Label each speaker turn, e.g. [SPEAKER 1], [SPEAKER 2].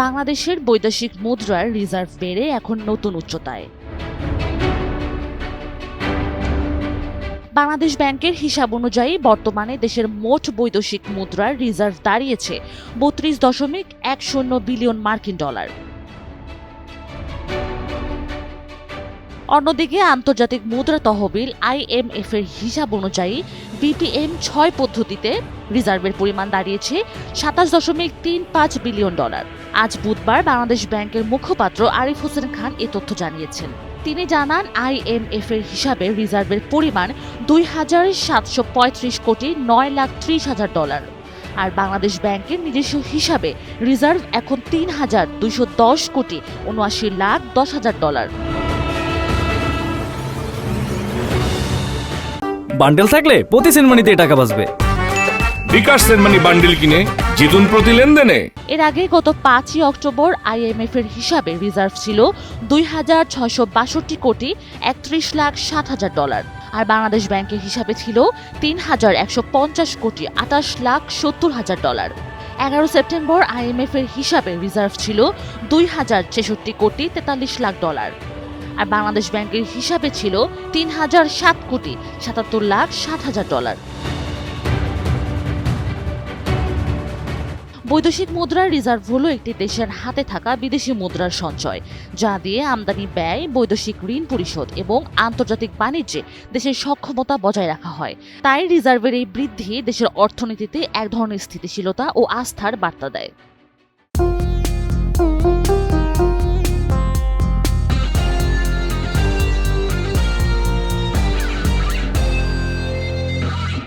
[SPEAKER 1] বাংলাদেশের বৈদেশিক মুদ্রার রিজার্ভ বেড়ে এখন নতুন উচ্চতায়। বাংলাদেশ ব্যাংকের হিসাব অনুযায়ী বর্তমানে দেশের মোট বৈদেশিক মুদ্রার রিজার্ভ দাঁড়িয়েছে বত্রিশ দশমিক এক শূন্য বিলিয়ন মার্কিন ডলার। অন্যদিকে আন্তর্জাতিক মুদ্রা তহবিল আইএমএফ এর হিসাব অনুযায়ী বিপিএম ছয় পদ্ধতিতে রিজার্ভের পরিমাণ দাঁড়িয়েছে সাতাশ দশমিক তিন পাঁচ বিলিয়ন ডলার। আজ বুধবার বাংলাদেশ ব্যাংকের মুখপাত্র আরিফ হোসেন খান এ তথ্য জানিয়েছেন। তিনি জানান, আইএমএফ এর হিসাবে রিজার্ভের পরিমাণ দুই হাজার সাতশো পঁয়ত্রিশ কোটি নয় লাখ ত্রিশ হাজার ডলার। আর বাংলাদেশ ব্যাংকের নিজস্ব হিসাবে রিজার্ভ এখন তিন হাজার দুইশো দশ কোটি উনআশি লাখ দশ হাজার ডলার।
[SPEAKER 2] বান্ডেল থাকলে প্রতি সেনমানিতে টাকা বাঁচবে।
[SPEAKER 3] বিকাশ সেনমানি বান্ডিল কিনে জিতুন প্রতি লেনদেনে।
[SPEAKER 1] এর আগে গত পাঁচই অক্টোবর আইএমএফ এর হিসাবে রিজার্ভ ছিল দুই হাজার ছয়শো বাষট্টি কোটি একত্রিশ লাখ ষাট হাজার ডলার। আর বাংলাদেশ ব্যাংকের হিসাবে ছিল তিন হাজার একশো পঞ্চাশ কোটি আটাশ লাখ সত্তর হাজার ডলার। এগারো সেপ্টেম্বর আইএমএফ এর হিসাবে রিজার্ভ ছিল দুই হাজার ছেষট্টি কোটি তেতাল্লিশ লাখ ডলার। আর বাংলাদেশ ব্যাংকের হিসাবে ছিল তিন হাজার সাত কোটি সাতাত্তর লাখ সাত হাজার ডলার। বৈদেশিক মুদ্রার রিজার্ভ হলো একটি দেশের হাতে থাকা বিদেশি মুদ্রার সঞ্চয়, যা দিয়ে আমদানি, ব্যয়, বৈদেশিক ঋণ পরিশোধ এবং আন্তর্জাতিক বাণিজ্যে দেশের সক্ষমতা বজায় রাখা হয়। তাই রিজার্ভের এই বৃদ্ধি দেশের অর্থনীতিতে এক ধরনের স্থিতিশীলতা ও আস্থার বার্তা দেয়।